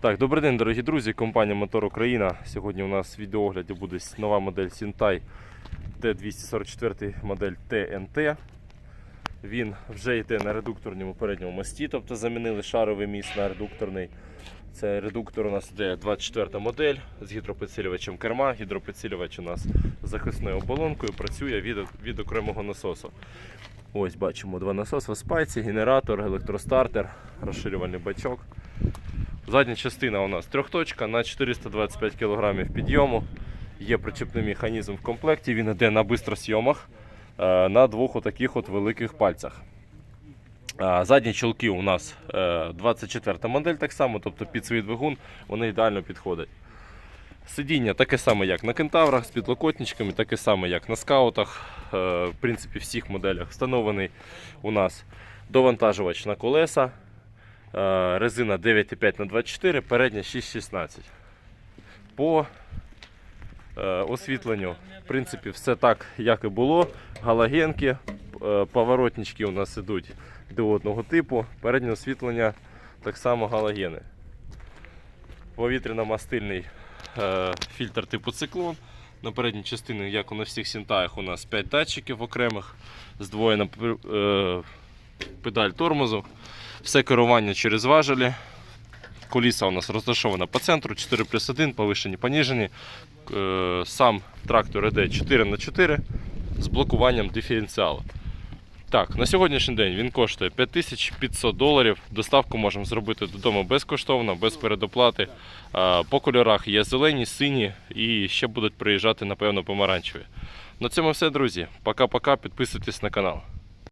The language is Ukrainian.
Так, добрий день, дорогі друзі. Компанія Мотор Україна. Сьогодні у нас в відеоогляді буде нова модель Sintai T244 модель TNT. Він вже йде на редукторному передньому мості, тобто замінили шаровий міст на редукторний. Це редуктор у нас йде 24 модель з гідропідсилювачем керма. Гідропідсилювач у нас з захисною оболонкою працює від, від окремого насосу. Ось бачимо два насоси в спайці, генератор, електростартер, розширювальний бачок. Задня частина у нас трьохточка на 425 кг підйому. Є причепний механізм в комплекті, він йде на бистросйомах е, на двох отаких от великих пальцях. Задні чолки у нас е, 24 модель, так само, тобто під свій двигун вони ідеально підходять. Сидіння таке саме, як на кентаврах з підлокотничками, таке саме, як на скаутах. Е, В принципі, всіх моделях встановлений у нас довантажувач на колеса. Е, Резина 9,5 на 24, передня 6,16. По е, освітленню, в принципі, все так, як і було. Галогенки, е, поворотнички у нас ідуть диодного типу, переднє освітлення так само галогени. Повітряно-мастильний фільтр типу циклон. На передній частині, як і на всіх сінтаях, у нас 5 датчиків окремих, здвоєна педаль тормозу. Все керування через важелі. Коліса у нас розташована по центру, 4 плюс 1, повишені, поніжені. Е, Сам трактор іде 4 на 4 з блокуванням диференціалу. Так, на сьогоднішній день він коштує 5500 доларів. Доставку можемо зробити додому безкоштовно, без передоплати. По кольорах є зелені, сині і ще будуть приїжджати, напевно, помаранчеві. На цьому все, друзі. Пока-пока. Підписуйтесь на канал.